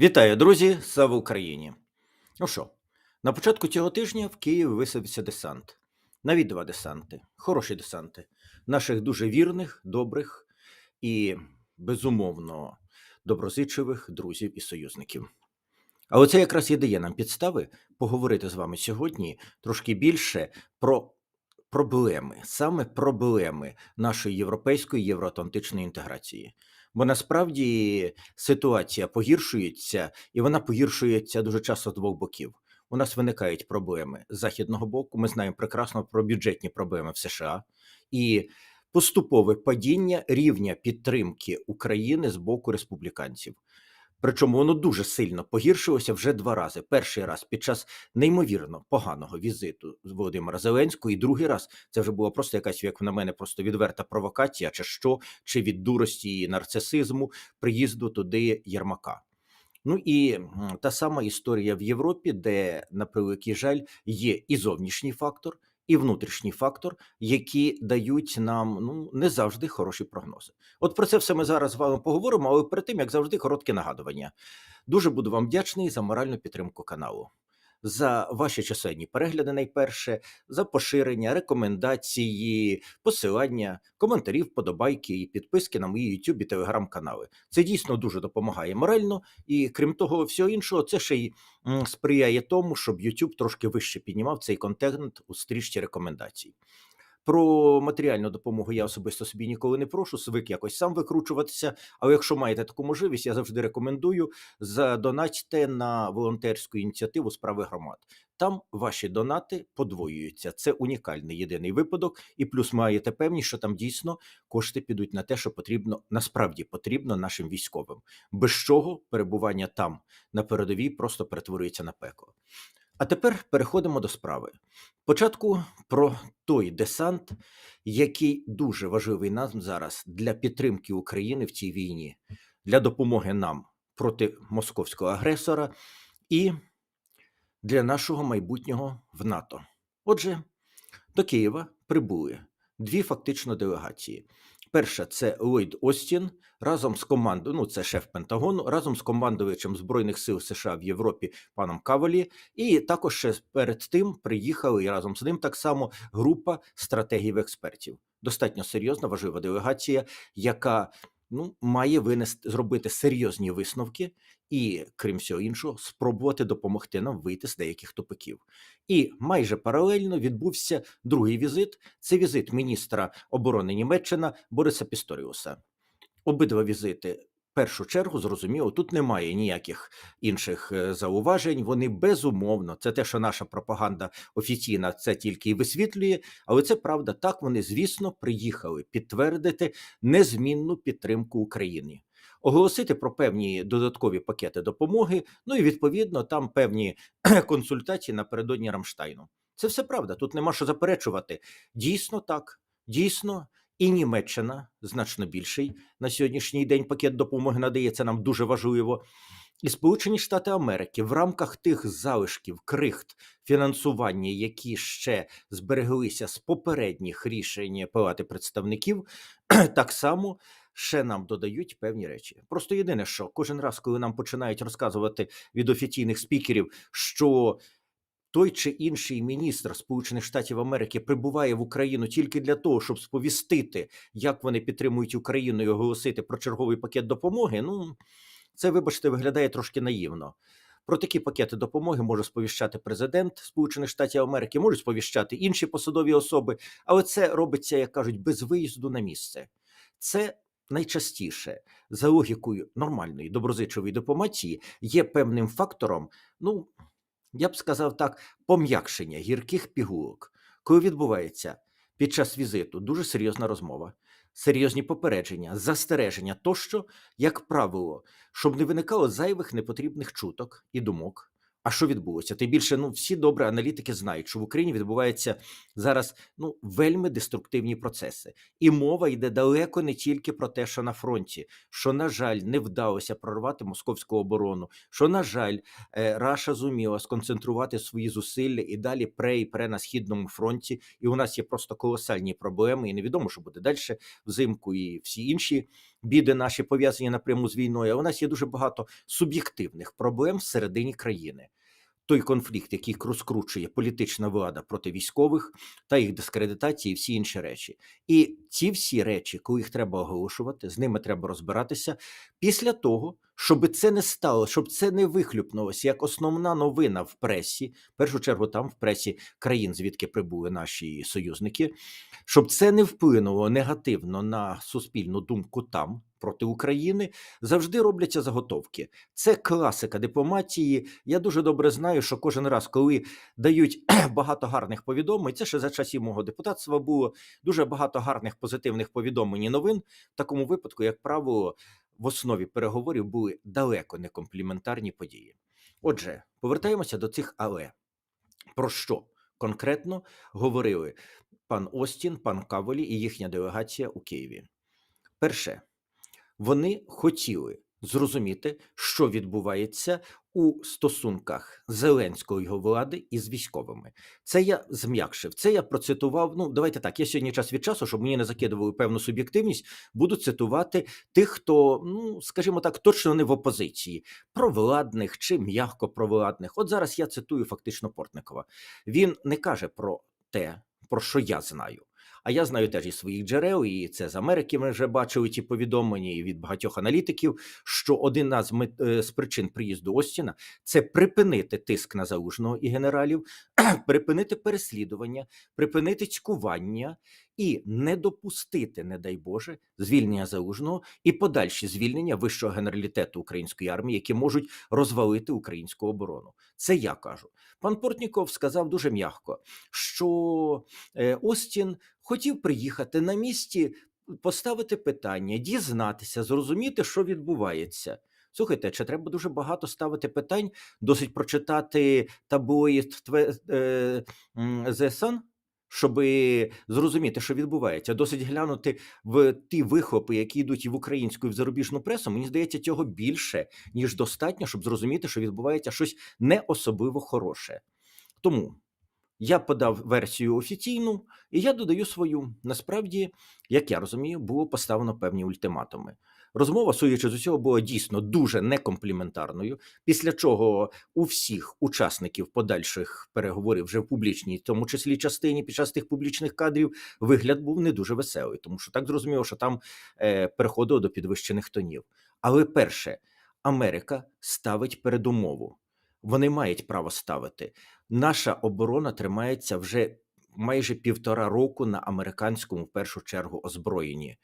Вітаю, друзі! Слава Україні! Ну що, на початку цього тижня в Київ висадився десант. Навіть два десанти, хороші десанти, наших дуже вірних, добрих і, безумовно, доброзичливих друзів і союзників. А оце якраз і дає нам підстави поговорити з вами сьогодні трошки більше про проблеми, саме проблеми нашої європейської євроатлантичної інтеграції. Бо насправді ситуація погіршується, і вона погіршується дуже часто з двох боків. У нас виникають проблеми з західного боку. Ми знаємо прекрасно про бюджетні проблеми в США і поступове падіння рівня підтримки України з боку республіканців. Причому воно дуже сильно погіршилося вже два рази. Перший раз під час неймовірно поганого візиту з Володимира Зеленського, і другий раз це вже була просто якась, як на мене, просто відверта провокація, чи що, чи від дурості і нарцисизму приїзду туди Єрмака. Ну і та сама історія в Європі, де, на превеликий жаль, є і зовнішній фактор, і внутрішній фактор, які дають нам ну не завжди хороші прогнози. От про це все ми зараз з вами поговоримо, але перед тим, як завжди, коротке нагадування. Дуже буду вам вдячний за моральну підтримку каналу, за ваші численні перегляди, найперше, за поширення, рекомендації, посилання, коментарі, вподобайки і підписки на мої YouTube і Telegram канали. Це дійсно дуже допомагає морально, і крім того, всього іншого, це ще й сприяє тому, щоб YouTube трошки вище піднімав цей контент у стрічці рекомендацій. Про матеріальну допомогу я особисто собі ніколи не прошу, звик якось сам викручуватися. Але якщо маєте таку можливість, я завжди рекомендую задонатьте на волонтерську ініціативу справи громад. Там ваші донати подвоюються. Це унікальний єдиний випадок, і плюс маєте певність, що там дійсно кошти підуть на те, що потрібно насправді потрібно нашим військовим, без чого перебування там на передовій просто перетворюється на пекло. А тепер переходимо до справи. Спочатку про той десант, який дуже важливий нам зараз для підтримки України в цій війні, для допомоги нам проти московського агресора і для нашого майбутнього в НАТО. Отже, до Києва прибули дві фактично делегації. Перша це Ллойд Остін разом з командою, ну це шеф Пентагону, разом з командувачем Збройних сил США в Європі паном Кавалі, і також ще перед тим приїхали і разом з ним так само група стратегів експертів. Достатньо серйозна, важлива делегація, яка ну має винести зробити серйозні висновки і, крім всього іншого, спробувати допомогти нам вийти з деяких тупиків. І майже паралельно відбувся другий візит. Це візит міністра оборони Німеччина Бориса Пісторіуса. Обидва візити. Першу чергу зрозуміло, тут немає ніяких інших е, зауважень. Вони безумовно, це те, що наша пропаганда офіційна це тільки і висвітлює, але це правда. Так вони, звісно, приїхали підтвердити незмінну підтримку Україні, оголосити про певні додаткові пакети допомоги. Ну і відповідно там певні консультації напередодні Рамштайну. Це все правда. Тут нема що заперечувати. Дійсно так, дійсно. І Німеччина значно більший на сьогоднішній день пакет допомоги надається нам дуже важливо. І Сполучені Штати Америки в рамках тих залишків крихт фінансування, які ще збереглися з попередніх рішень Палати представників, так само ще нам додають певні речі. Просто єдине, що кожен раз, коли нам починають розказувати від офіційних спікерів, що той чи інший міністр Сполучених Штатів Америки прибуває в Україну тільки для того, щоб сповістити, як вони підтримують Україну і оголосити про черговий пакет допомоги. Ну це, вибачте, виглядає трошки наївно. Про такі пакети допомоги може сповіщати президент Сполучених Штатів Америки, можуть сповіщати інші посадові особи, але це робиться, як кажуть, без виїзду на місце. Це найчастіше за логікою нормальної доброзичливої дипломатії є певним фактором. Ну я б сказав так, пом'якшення гірких пігулок, коли відбувається під час візиту дуже серйозна розмова, серйозні попередження, застереження тощо, як правило, щоб не виникало зайвих непотрібних чуток і думок. А що відбулося? Тим більше, ну всі добре аналітики знають, що в Україні відбуваються зараз ну вельми деструктивні процеси, і мова йде далеко не тільки про те, що на фронті, що на жаль, не вдалося прорвати московську оборону. Що на жаль, е, Раша зуміла сконцентрувати свої зусилля і далі пре і пре на східному фронті. І у нас є просто колосальні проблеми, і невідомо, що буде далі взимку, і всі інші біди наші пов'язані напряму з війною. У нас є дуже багато суб'єктивних проблем всередині країни. Той конфлікт, який розкручує політична влада проти військових та їх дискредитації, і всі інші речі. І ці всі речі, коли їх треба оголошувати, з ними треба розбиратися після того, щоб це не стало, щоб це не вихлюпнулося як основна новина в пресі, в першу чергу там в пресі країн, звідки прибули наші союзники, щоб це не вплинуло негативно на суспільну думку там проти України, завжди робляться заготовки. Це класика дипломатії. Я дуже добре знаю, що кожен раз, коли дають багато гарних повідомлень, це ще за часів мого депутатства було дуже багато гарних позитивних повідомлень і новин. В такому випадку, як правило, в основі переговорів були далеко не компліментарні події. Отже, повертаємося до цих але. Про що конкретно говорили пан Остін, пан Каволі і їхня делегація у Києві? Перше, вони хотіли зрозуміти, що відбувається у стосунках Зеленського його влади із військовими. Це я зм'якшив. Це я процитував. Ну, давайте так. Я сьогодні час від часу, щоб мені не закидували певну суб'єктивність, буду цитувати тих, хто, ну скажімо так, точно не в опозиції, провладних чи м'яко провладних. От зараз я цитую фактично Портникова. Він не каже про те, про що я знаю. А я знаю теж із своїх джерел, і це з Америки. Ми вже бачили ті повідомлення і від багатьох аналітиків. Що один е, з причин приїзду Остіна це припинити тиск на залужного і генералів, припинити переслідування, припинити цькування і не допустити, не дай Боже, звільнення залужного і подальші звільнення вищого генералітету української армії, які можуть розвалити українську оборону. Це я кажу. Пан Портніков сказав дуже м'яко, що е, Остін хотів приїхати на місці, поставити питання, дізнатися, зрозуміти, що відбувається. Слухайте, чи треба дуже багато ставити питань, досить прочитати таблоїд тве- е, Sun, щоб зрозуміти, що відбувається. Досить глянути в ті вихлопи, які йдуть і в українську, і в зарубіжну пресу. Мені здається, цього більше, ніж достатньо, щоб зрозуміти, що відбувається щось не особливо хороше. Тому я подав версію офіційну, і я додаю свою. Насправді, як я розумію, було поставлено певні ультиматуми. Розмова, судячи з усього, була дійсно дуже некомпліментарною. Після чого у всіх учасників подальших переговорів вже в публічній, тому числі частині під час тих публічних кадрів, вигляд був не дуже веселий, тому що так зрозуміло, що там е, переходило до підвищених тонів. Але перше, Америка ставить передумову. Вони мають право ставити. Наша оборона тримається вже майже півтора року на американському, в першу чергу, озброєнні,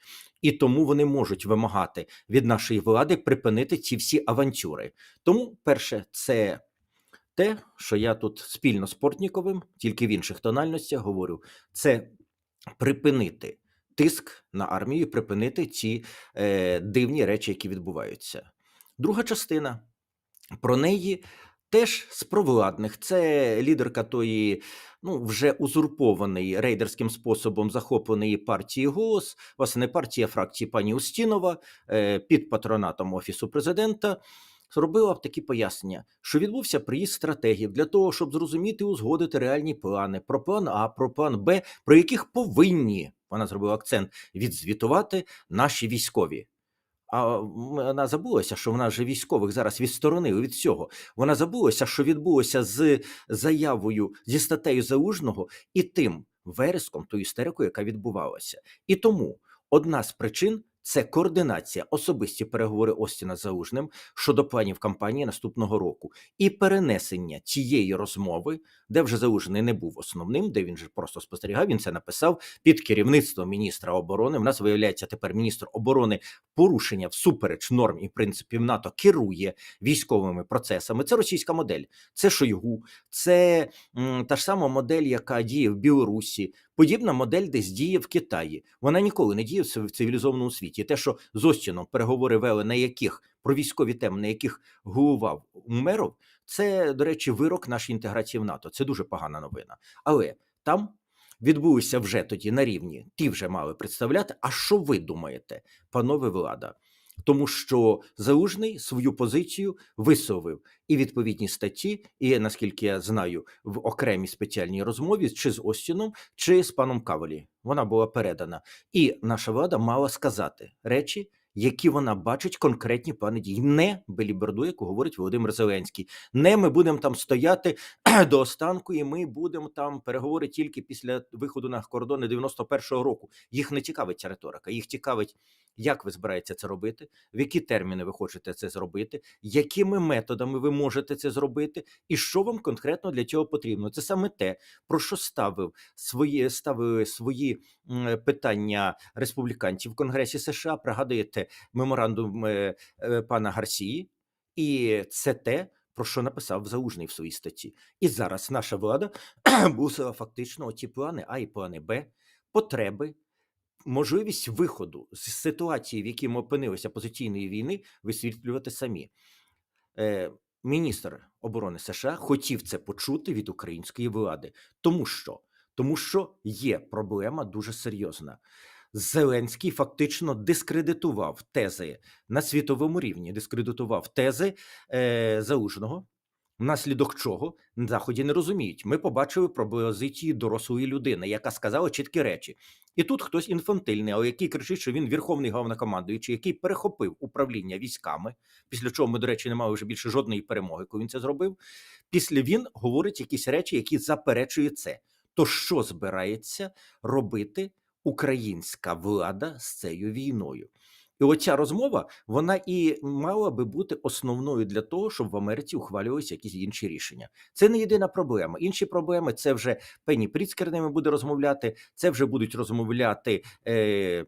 і тому вони можуть вимагати від нашої влади припинити ці всі авантюри. Тому, перше, це те, що я тут спільно з Портніковим, тільки в інших тональностях говорю, це припинити тиск на армію, припинити ці е, дивні речі, які відбуваються. Друга частина про неї теж з провладних. Це лідерка тої, ну вже узурпованої рейдерським способом захопленої партії ГОС, власне, партія фракції пані Устінова е, під патронатом офісу президента. Зробила такі пояснення, що відбувся приїзд стратегів для того, щоб зрозуміти і узгодити реальні плани про план А, про план Б, про яких повинні вона зробила акцент відзвітувати наші військові. А вона забулася, що вона вже військових зараз відсторонили від всього. Вона забулася, що відбулося з заявою зі статтею залужного і тим вереском, тою істерикою, яка відбувалася. І тому одна з причин це координація, особисті переговори Остіна з Залужним щодо планів кампанії наступного року і перенесення цієї розмови, де вже Залужний не був основним, де він же просто спостерігав. Він це написав під керівництвом міністра оборони. У нас виявляється тепер міністр оборони порушення всупереч норм і принципів НАТО керує військовими процесами. Це російська модель, це Шойгу, це м, та ж сама модель, яка діє в Білорусі. Подібна модель десь діє в Китаї. Вона ніколи не діє в цив- в цивілізованому світі. Те, що з Остіном переговори вели, на яких про військові теми, на яких головував Умеров, це, до речі, вирок нашій інтеграції в НАТО. Це дуже погана новина. Але там відбулося вже тоді на рівні. Ті вже мали представляти. А що ви думаєте, панове влада? Тому що Залужний свою позицію висловив і відповідні статті, і наскільки я знаю, в окремій спеціальній розмові чи з Остіном, чи з паном Кавелі. Вона була передана, і наша влада мала сказати речі, які вона бачить конкретні плани дій. Не беліберду, яку говорить Володимир Зеленський. Не ми будемо там стояти до останку, і ми будемо там переговори тільки після виходу на кордони 91-го року. Їх не цікавить ця риторика. Їх цікавить, як ви збираєтеся це робити, в які терміни ви хочете це зробити, якими методами ви можете це зробити, і що вам конкретно для цього потрібно. Це саме те, про що ставив свої ставили свої питання республіканців в Конгресі США. Пригадуєте меморандум е, е, пана Гарсії, і це те. Про що написав Заужний в своїй статті, і зараз наша влада мусила фактично оці плани А і плани Б, потреби, можливість виходу з ситуації, в якій ми опинилися позиційної війни, висвітлювати самі. Е, міністр оборони США хотів це почути від української влади, тому що тому що є проблема дуже серйозна. Зеленський фактично дискредитував тези на світовому рівні, дискредитував тези е, Залужного, внаслідок чого на заході не розуміють. Ми побачили пропозиції дорослої людини, яка сказала чіткі речі. І тут хтось інфантильний, але який кричить, що він верховний головнокомандуючий, який перехопив управління військами, після чого ми, до речі, не мали вже більше жодної перемоги, коли він це зробив. Після він говорить якісь речі, які заперечують це. То що збирається робити українська влада з цією війною? І оця розмова вона і мала би бути основною для того, щоб в Америці ухвалювалися якісь інші рішення. Це не єдина проблема. Інші проблеми це вже Пенні Пріцкер ними буде розмовляти. Це вже будуть розмовляти. Е,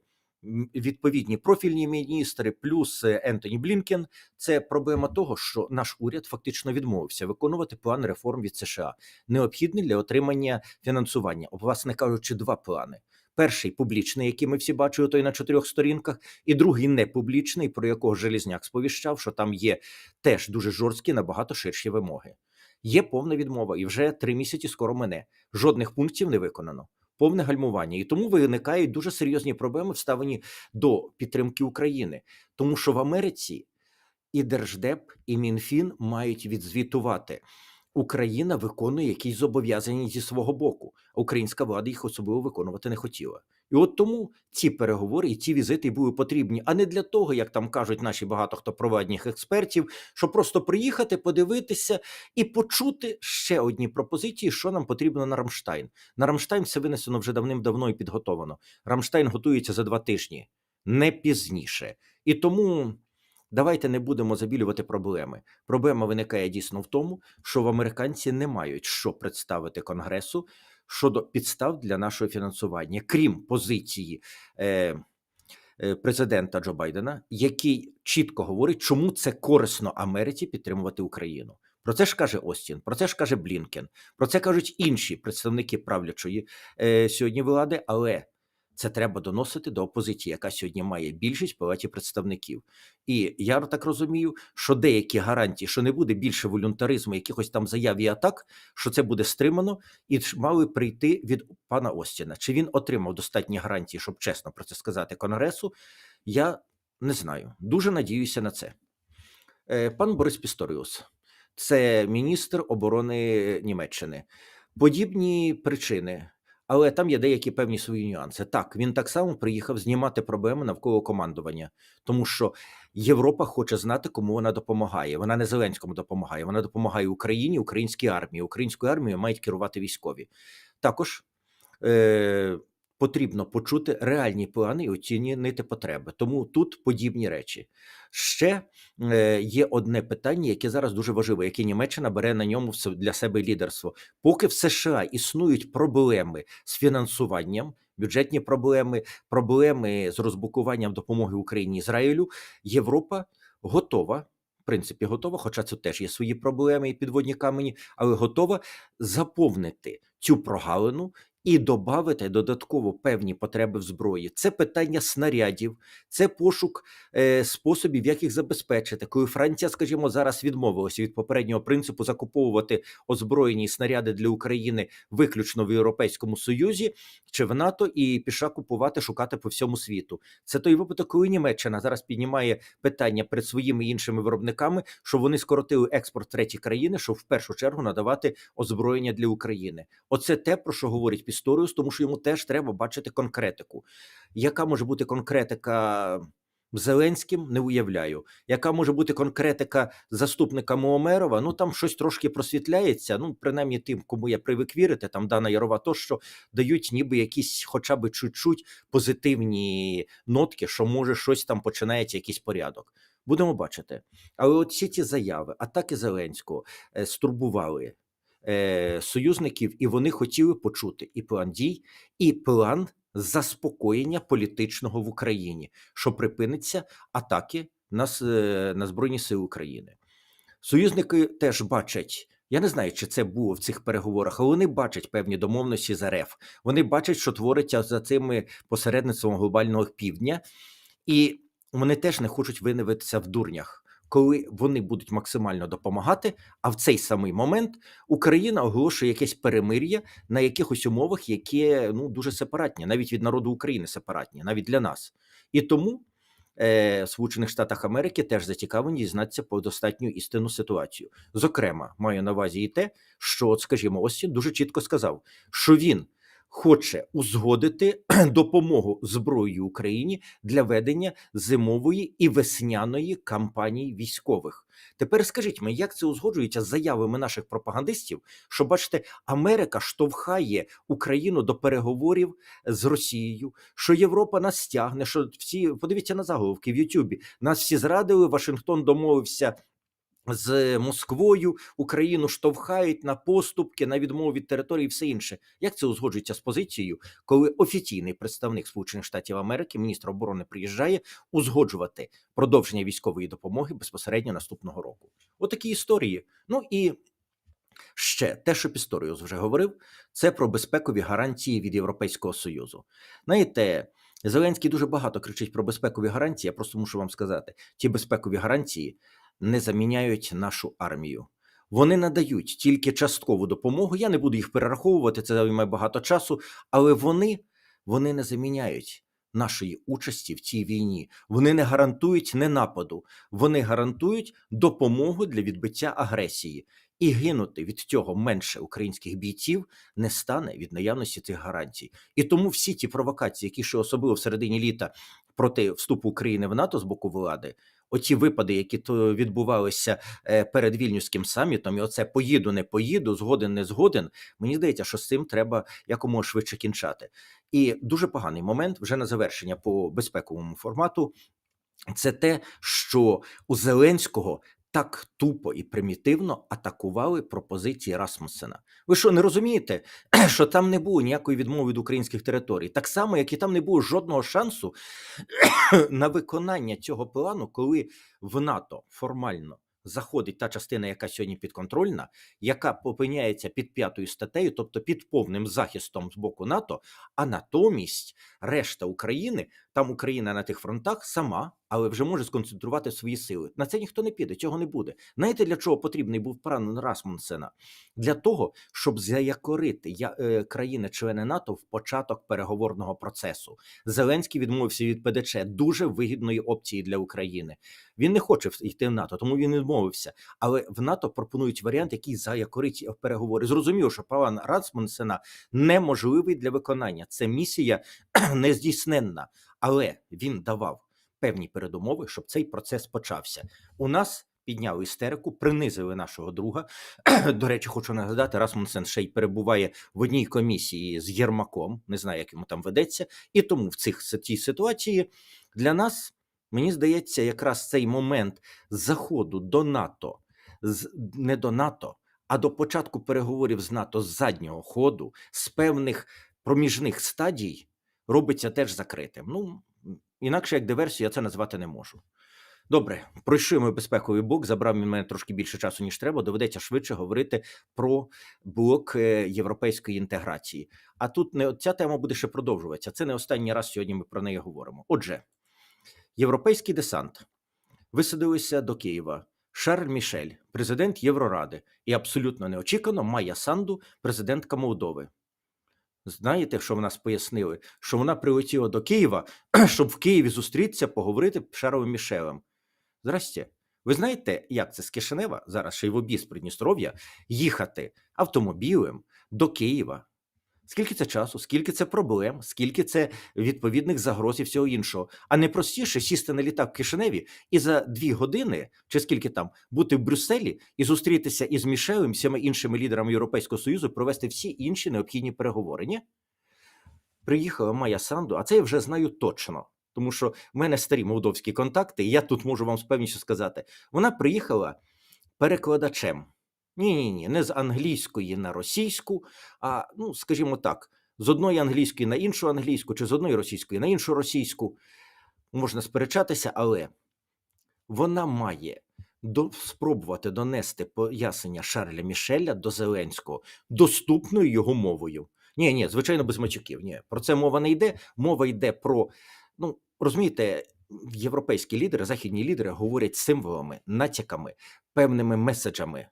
Відповідні профільні міністри, плюс е, Ентоні Блінкен, це проблема того, що наш уряд фактично відмовився виконувати план реформ від США, необхідний для отримання фінансування. Власне кажучи, два плани: перший публічний, який ми всі бачили, той на чотирьох сторінках, і другий непублічний, про якого Желізняк сповіщав, що там є теж дуже жорсткі, набагато ширші вимоги. Є повна відмова, і вже три місяці скоро мене. Жодних пунктів не виконано. Повне гальмування, і тому виникають дуже серйозні проблеми, вставлені до підтримки України, тому що в Америці і Держдеп, і МінФін мають відзвітувати. Україна виконує якісь зобов'язання зі свого боку, а українська влада їх особливо виконувати не хотіла. І от тому ці переговори і ці візити були потрібні, а не для того, як там кажуть наші багато хто проведних експертів, щоб просто приїхати, подивитися і почути ще одні пропозиції, що нам потрібно на Рамштайн. На Рамштайн все винесено вже давним-давно і підготовано. Рамштайн готується за два тижні, не пізніше. І тому давайте не будемо забілювати проблеми. Проблема виникає дійсно в тому, що в американці не мають що представити Конгресу щодо підстав для нашого фінансування, крім позиції. Е, е, Президента Джо Байдена, який чітко говорить, чому це корисно Америці підтримувати Україну. Про це ж каже Остін, про це ж каже Блінкен, про це кажуть інші представники правлячої е, сьогодні влади, але це треба доносити до опозиції, яка сьогодні має більшість в палаті представників. І я так розумію, що деякі гарантії, що не буде більше волюнтаризму, якихось там заяв і атак, що це буде стримано, і мали прийти від пана Остіна. Чи він отримав достатні гарантії, щоб чесно про це сказати Конгресу? Я не знаю. Дуже надіюся на це. Е, Пан Борис Пісторіус, це міністр оборони Німеччини. Подібні причини, але там є деякі певні свої нюанси. Так, він так само приїхав знімати проблеми навколо командування, тому що Європа хоче знати, кому вона допомагає. Вона не Зеленському допомагає, вона допомагає Україні, українській армії. Українською армією мають керувати військові. Також е, потрібно почути реальні плани і оцінити потреби. Тому тут подібні речі. Ще е, є одне питання, яке зараз дуже важливе, яке Німеччина бере на ньому для себе лідерство. Поки в США існують проблеми з фінансуванням, бюджетні проблеми, проблеми з розблокуванням допомоги Україні Ізраїлю, Європа готова. В принципі, готова, хоча це теж є свої проблеми і підводні камені, але готова заповнити цю прогалину і додати додатково певні потреби в зброї. Це питання снарядів, це пошук е, способів, як їх забезпечити. Коли Франція, скажімо, зараз відмовилася від попереднього принципу закуповувати озброєні снаряди для України виключно в Європейському Союзі чи в НАТО, і пішла купувати, шукати по всьому світу. Це той випадок, коли Німеччина зараз піднімає питання перед своїми іншими виробниками, що вони скоротили експорт в треті країни, щоб в першу чергу надавати озброєння для України. Оце те, про що говорить Пісторіус, тому що йому теж треба бачити конкретику. Яка може бути конкретика Зеленським не уявляю. Яка може бути конкретика заступника Моомерова? Ну там щось трошки просвітляється. Ну, принаймні тим, кому я привик вірити, там Дана Ярова, тощо дають ніби якісь, хоча б чуть-чуть позитивні нотки, що може щось там починається, якийсь порядок. Будемо бачити. Але от всі ті заяви, атаки Зеленського е, стурбували е, союзників, і вони хотіли почути і план дій, і план заспокоєння політичного в Україні, що припиниться атаки на, е, на Збройні Сили України. Союзники теж бачать. Я не знаю, чи це було в цих переговорах, але вони бачать певні домовленості з РФ. Вони бачать, що твориться за цими посередництвом глобального півдня, і вони теж не хочуть винивитися в дурнях, коли вони будуть максимально допомагати. А в цей самий момент Україна оголошує якесь перемир'я на якихось умовах, які ну дуже сепаратні, навіть від народу України сепаратні, навіть для нас. І тому е, в Сполучених Штатах Америки теж зацікавлені дізнатися про достатню істинну ситуацію. Зокрема, маю на увазі і те, що, от, скажімо, Остін дуже чітко сказав, що він хоче узгодити допомогу зброєю Україні для ведення зимової і весняної кампаній військових. Тепер скажіть мені, як це узгоджується з заявами наших пропагандистів, що бачите, Америка штовхає Україну до переговорів з Росією, що Європа нас стягне, що всі подивіться на заголовки в Ютубі. Нас всі зрадили. Вашингтон домовився. З Москвою Україну штовхають на поступки, на відмову від території і все інше. Як це узгоджується з позицією, коли офіційний представник Сполучених Штатів Америки, міністр оборони, приїжджає узгоджувати продовження військової допомоги безпосередньо наступного року? Отакі історії. Ну і ще те, що Пісторіус вже говорив, це про безпекові гарантії від Європейського Союзу. Знаєте, Зеленський дуже багато кричить про безпекові гарантії. Я просто мушу вам сказати: ті безпекові гарантії не заміняють нашу армію. Вони надають тільки часткову допомогу. Я не буду їх перераховувати, це займає багато часу, але вони, вони не заміняють нашої участі в цій війні. Вони не гарантують не нападу, вони гарантують допомогу для відбиття агресії. І гинути від цього менше українських бійців не стане від наявності цих гарантій. І тому всі ті провокації, які ще особливо в середині літа проти вступу України в НАТО з боку влади, оті випади, які то відбувалися е, перед вільнюським самітом, і оце поїду, не поїду, згоден, не згоден. Мені здається, що з цим треба якомога швидше кінчати. І дуже поганий момент вже на завершення по безпековому формату. Це те, що у Зеленського так тупо і примітивно атакували пропозиції Расмуссена. Ви що не розумієте, що там не було ніякої відмови від українських територій, так само, як і там не було жодного шансу на виконання цього плану, коли в НАТО формально заходить та частина, яка сьогодні підконтрольна, яка опиняється під п'ятою статтею, тобто під повним захистом з боку НАТО, а натомість решта України, там Україна на тих фронтах сама, але вже може сконцентрувати свої сили. На це ніхто не піде, цього не буде. Знаєте, для чого потрібний був план Расмунсена? Для того, щоб заякорити е, країни-члени НАТО в початок переговорного процесу. Зеленський відмовився від ПДЧ дуже вигідної опції для України. Він не хоче йти в НАТО, тому він відмовився. Але в НАТО пропонують варіант, який заякорить переговори. Зрозуміло, що план Расмунсена неможливий для виконання. Це місія нездійсненна, але він давав певні передумови, щоб цей процес почався. У нас підняли істерику, принизили нашого друга. До речі, хочу нагадати, Расмунсен ще й перебуває в одній комісії з Єрмаком, не знаю, як йому там ведеться, і тому в цих цій ситуації для нас, мені здається, якраз цей момент заходу до НАТО, з не до НАТО, а до початку переговорів з НАТО з заднього ходу, з певних проміжних стадій, робиться теж закритим. Ну інакше як диверсію я це назвати не можу. Добре, пройшли ми безпековий блок, забрав він мене трошки більше часу, ніж треба. Доведеться швидше говорити про блок е, європейської інтеграції. А тут не ця тема буде ще продовжуватися. Це не останній раз сьогодні ми про неї говоримо. Отже, європейський десант висадилися до Києва. Шарль Мішель, президент Євроради, і абсолютно неочікано Майя Санду, президентка Молдови. Знаєте, що в нас пояснили? Що вона прилетіла до Києва, щоб в Києві зустрітися, поговорити з Шаровим Мішелем. Здрасте. Ви знаєте, як це з Кишинева, зараз ще й в обіз Придністров'я, їхати автомобілем до Києва Скільки це часу, скільки це проблем, скільки це відповідних загроз і всього іншого. А не простіше сісти на літак в Кишиневі і за дві години, чи скільки там, бути в Брюсселі і зустрітися із Мішелем, всіма іншими лідерами Європейського Союзу, провести всі інші необхідні переговори. Ні? Приїхала Майя Санду, а це я вже знаю точно. Тому що в мене старі молдовські контакти, і я тут можу вам з певністю сказати. Вона приїхала перекладачем. Ні, ні, ні, не з англійської на російську, а ну, скажімо так, з одної англійської на іншу англійську, чи з одної російської на іншу російську. Можна сперечатися, але вона має до, спробувати донести пояснення Шарля Мішеля до Зеленського доступною його мовою. Ні, ні, звичайно, без мачуків. Ні, про це мова не йде. Мова йде про, ну розумієте, європейські лідери, західні лідери говорять символами, натяками, певними меседжами.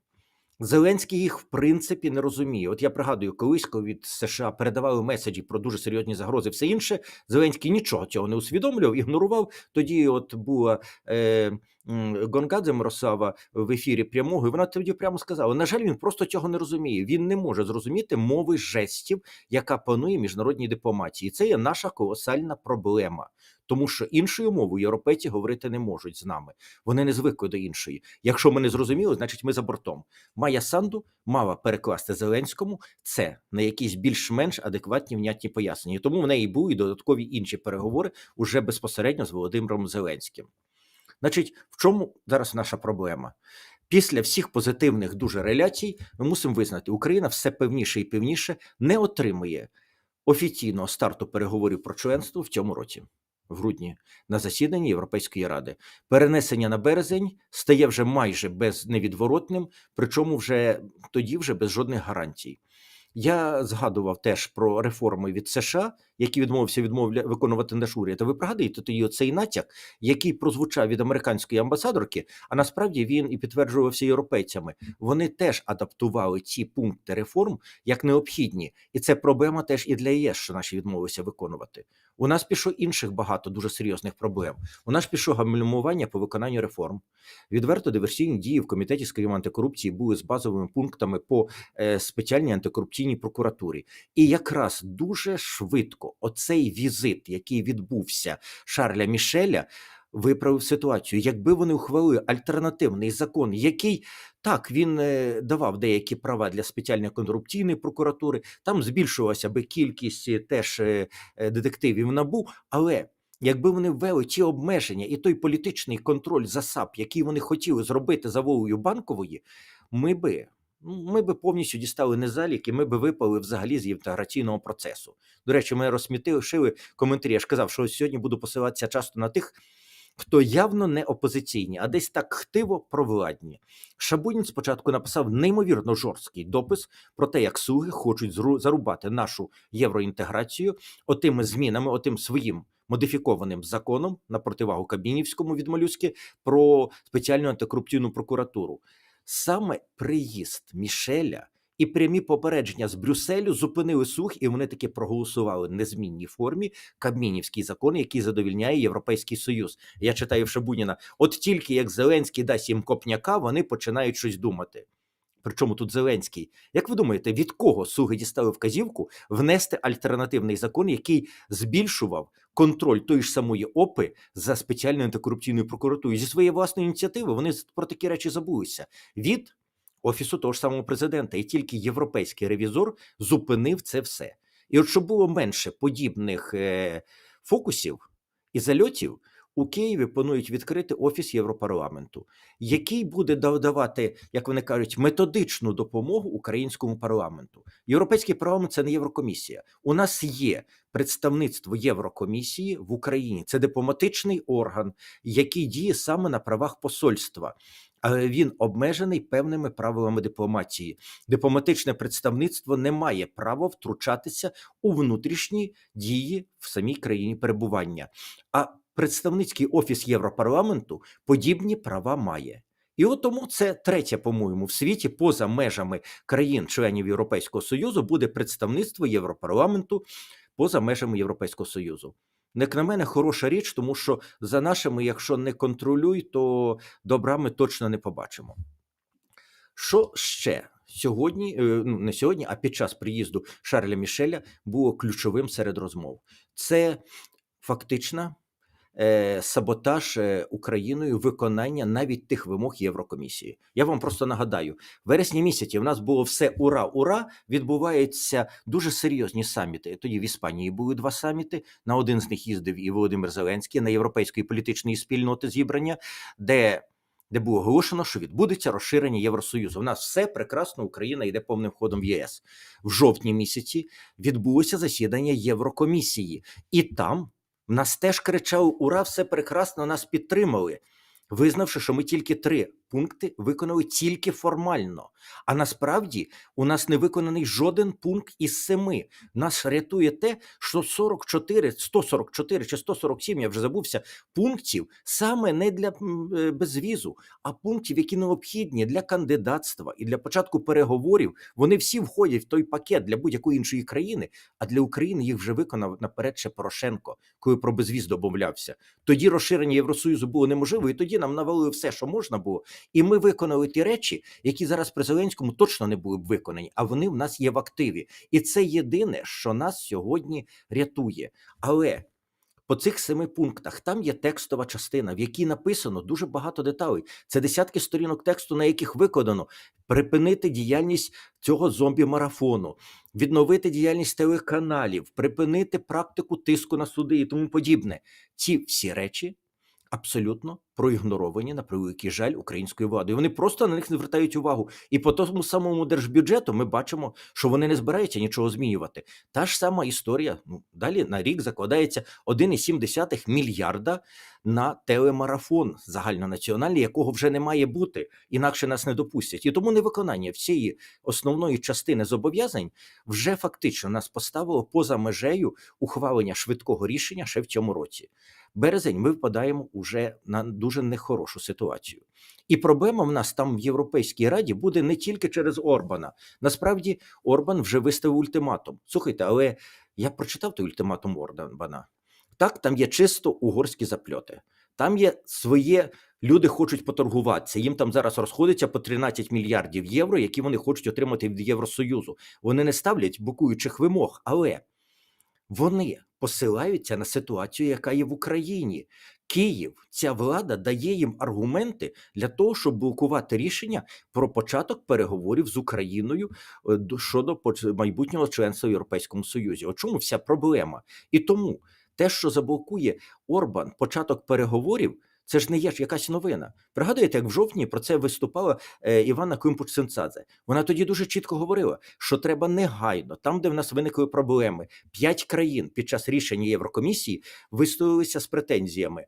Зеленський їх в принципі не розуміє. От я пригадую, колись коли від США передавали меседжі про дуже серйозні загрози, все інше. Зеленський нічого цього не усвідомлював, ігнорував. Тоді, от була е, Гонгадзе Мирослава в ефірі прямого, і вона тоді прямо сказала: на жаль, він просто цього не розуміє. Він не може зрозуміти мови жестів, яка панує міжнародній дипломатії. Це є наша колосальна проблема. Тому що іншою мовою європейці говорити не можуть з нами. Вони не звикли до іншої. Якщо ми не зрозуміли, значить ми за бортом. Майя Санду мала перекласти Зеленському це на якісь більш-менш адекватні внятні пояснення. Тому в неї були додаткові інші переговори уже безпосередньо з Володимиром Зеленським. Значить, в чому зараз наша проблема? Після всіх позитивних дуже реляцій ми мусимо визнати, Україна все певніше і певніше не отримує офіційного старту переговорів про членство в цьому році в грудні на засіданні Європейської ради. Перенесення на березень стає вже майже безневідворотним, причому вже тоді вже без жодних гарантій. Я згадував теж про реформи від США, які відмовився відмовля виконувати наш уряд. А ви пригадуєте тоді оцей натяк, який прозвучав від американської амбасадорки, а насправді він і підтверджувався європейцями. Вони теж адаптували ці пункти реформ як необхідні, і це проблема теж і для ЄС, що наші відмовилися виконувати. У нас пішло інших багато дуже серйозних проблем. У нас пішло гамлювання по виконанню реформ. Відверто диверсійні дії в комітеті з антикорупції були з базовими пунктами по е, спеціальній антикорупційній прокуратурі. І якраз дуже швидко оцей візит, який відбувся Шарля Мішеля. Виправив ситуацію, якби вони ухвалили альтернативний закон, який так він е, давав деякі права для спеціальної антикорупційної прокуратури, там збільшувалася би кількість е, теж е, детективів набу, але якби вони ввели ті обмеження і той політичний контроль за САП, який вони хотіли зробити за волею банкової, ми би. Ми би повністю дістали не залік, і ми би випали взагалі з інтеграційного процесу. До речі, ми розмітили шили коментарі. Я ж казав, що сьогодні буду посилатися часто на тих, хто явно не опозиційні, а десь так хтиво провладні. Шабунін спочатку написав неймовірно жорсткий допис про те, як слуги хочуть зарубати нашу євроінтеграцію отими змінами, отим своїм. Модифікованим законом на противагу Кабінівському від Малюськи про спеціальну антикорупційну прокуратуру. Саме приїзд Мішеля і прямі попередження з Брюсселю зупинили слух, і вони таки проголосували в незмінній формі Кабмінівський закон, який задовільняє Європейський Союз. Я читаю Шабуніна: от тільки як Зеленський дасть їм копняка, вони починають щось думати. Причому тут Зеленський, як ви думаєте, від кого слуги дістали вказівку внести альтернативний закон, який збільшував контроль тої ж самої ОПИ за спеціальною антикорупційною прокуратурою? Зі своєї власної ініціативи вони про такі речі забулися від офісу того ж самого президента, і тільки європейський ревізор зупинив це все. І от щоб було менше подібних е, фокусів і зальотів, у Києві планують відкрити офіс Європарламенту, який буде да- давати, як вони кажуть, методичну допомогу українському парламенту. Європейський парламент це не Єврокомісія. У нас є представництво Єврокомісії в Україні. Це дипломатичний орган, який діє саме на правах посольства. Але він обмежений певними правилами дипломатії. Дипломатичне представництво не має права втручатися у внутрішні дії в самій країні перебування. А представницький офіс Європарламенту подібні права має. І от тому це третє, по-моєму, в світі, поза межами країн-членів Європейського Союзу, буде представництво Європарламенту поза межами Європейського Союзу. Як на мене, хороша річ, тому що за нашими, якщо не контролюй, то добра ми точно не побачимо. Що ще сьогодні, е, ну не сьогодні, а під час приїзду Шарля Мішеля було ключовим серед розмов. Це фактично е, саботаж е, Україною виконання навіть тих вимог Єврокомісії. Я вам просто нагадаю, в вересні місяці в нас було все ура, ура! Відбуваються дуже серйозні саміти. Тоді в Іспанії були два саміти. На один з них їздив і Володимир Зеленський на європейської політичної спільноти зібрання, де. Де було оголошено, що відбудеться розширення Євросоюзу. У нас все прекрасно, Україна йде повним ходом в ЄС. В жовтні місяці відбулося засідання Єврокомісії, і там в нас теж кричав Ура, все прекрасно, нас підтримали, визнавши, що ми тільки три пункти виконали тільки формально. А насправді у нас не виконаний жоден пункт із семи. Нас рятує те, що 44, 144 чи 147, я вже забувся, пунктів саме не для е, безвізу, а пунктів, які необхідні для кандидатства і для початку переговорів. Вони всі входять в той пакет для будь-якої іншої країни, а для України їх вже виконав наперед ще Порошенко, коли про безвіз домовлявся. Тоді розширення Євросоюзу було неможливо, і тоді нам навалили все, що можна було. І ми виконали ті речі, які зараз при Зеленському точно не були б виконані, а вони в нас є в активі. І це єдине, що нас сьогодні рятує. Але по цих семи пунктах там є текстова частина, в якій написано дуже багато деталей. Це десятки сторінок тексту, на яких виконано припинити діяльність цього зомбі-марафону, відновити діяльність телеканалів, припинити практику тиску на суди і тому подібне. Ці всі речі абсолютно проігноровані на превеликий жаль українською владою. Вони просто на них не звертають увагу. І по тому самому держбюджету ми бачимо, що вони не збираються нічого змінювати. Та ж сама історія. Ну далі на рік закладається 1,7 мільярда на телемарафон загальнонаціональний, якого вже не має бути, інакше нас не допустять. І тому невиконання всієї основної частини зобов'язань вже фактично нас поставило поза межею ухвалення швидкого рішення ще в цьому році. Березень ми впадаємо уже на дуже нехорошу ситуацію. І проблема в нас там в Європейській Раді буде не тільки через Орбана. Насправді, Орбан вже виставив ультиматум. Слухайте, але я прочитав той ультиматум Орбана. Так, там є чисто угорські запльоти. Там є своє люди хочуть поторгуватися. Їм там зараз розходиться по 13 мільярдів євро, які вони хочуть отримати від Євросоюзу. Вони не ставлять блокуючих вимог, але вони посилаються на ситуацію, яка є в Україні. Київ, ця влада дає їм аргументи для того, щоб блокувати рішення про початок переговорів з Україною е, щодо майбутнього членства в Європейському Союзі. От чому вся проблема? І тому те, що заблокує Орбан початок переговорів. Це ж не є ж якась новина. Пригадуєте, як в жовтні про це виступала е, Івана Климпуч-Цинцадзе. Вона тоді дуже чітко говорила, що треба негайно, там, де в нас виникли проблеми, п'ять країн під час рішення Єврокомісії вистоялися з претензіями.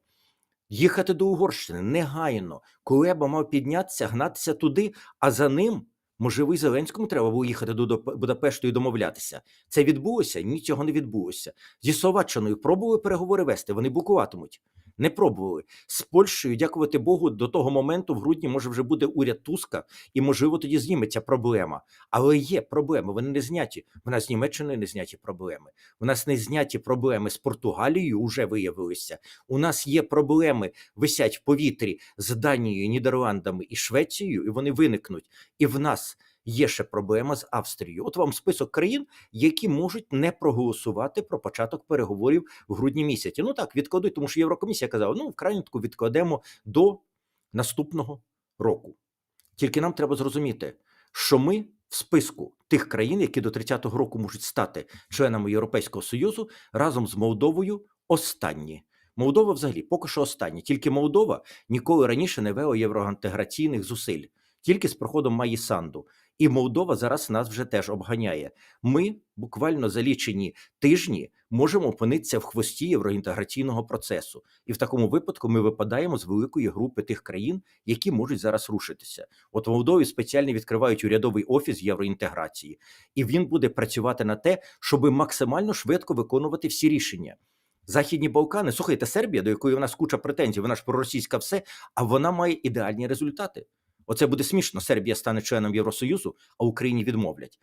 Їхати до Угорщини негайно. Кулеба мав піднятися, гнатися туди, а за ним, можливо, і Зеленському треба було їхати до Будапешту і домовлятися. Це відбулося? Ні, цього не відбулося. Зі Словаччиною пробували переговори вести, вони блокуватимуть. Не пробували. З Польщею, дякувати Богу, до того моменту в грудні може вже буде уряд Туска, і можливо тоді зніметься проблема. Але є проблеми, вони не зняті. В нас з Німеччиною не зняті проблеми. У нас не зняті проблеми з Португалією, вже виявилися. У нас є проблеми, висять в повітрі з Данією, Нідерландами і Швецією, і вони виникнуть. І в нас є ще проблема з Австрією. От вам список країн, які можуть не проголосувати про початок переговорів в грудні місяці. Ну так, відкладуть, тому що Єврокомісія казала: ну, в крайнятку відкладемо до наступного року. Тільки нам треба зрозуміти, що ми в списку тих країн, які до 30-го року можуть стати членами Європейського Союзу, разом з Молдовою останні. Молдова взагалі поки що останні. Тільки Молдова ніколи раніше не вела євроінтеграційних зусиль, тільки з проходом Маї Санду. І Молдова зараз нас вже теж обганяє. Ми буквально за лічені тижні можемо опинитися в хвості євроінтеграційного процесу, і в такому випадку ми випадаємо з великої групи тих країн, які можуть зараз рушитися. От в Молдові спеціально відкривають урядовий офіс євроінтеграції, і він буде працювати на те, щоб максимально швидко виконувати всі рішення. Західні Балкани, слухайте, Сербія, до якої в нас куча претензій, вона ж проросійська все, а вона має ідеальні результати. Оце буде смішно. Сербія стане членом Євросоюзу, а Україні відмовлять.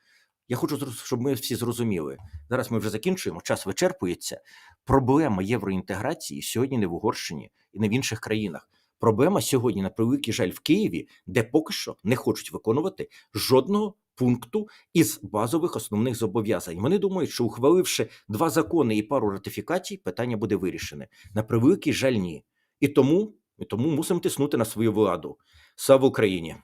Я хочу, щоб ми всі зрозуміли. Зараз ми вже закінчуємо, час вичерпується. Проблема євроінтеграції сьогодні не в Угорщині і не в інших країнах. Проблема сьогодні, на превеликий жаль, в Києві, де поки що не хочуть виконувати жодного пункту із базових основних зобов'язань. Вони думають, що ухваливши два закони і пару ратифікацій, питання буде вирішене. На превеликий жаль, ні. І тому, і тому мусимо тиснути на свою владу. Слава Україні!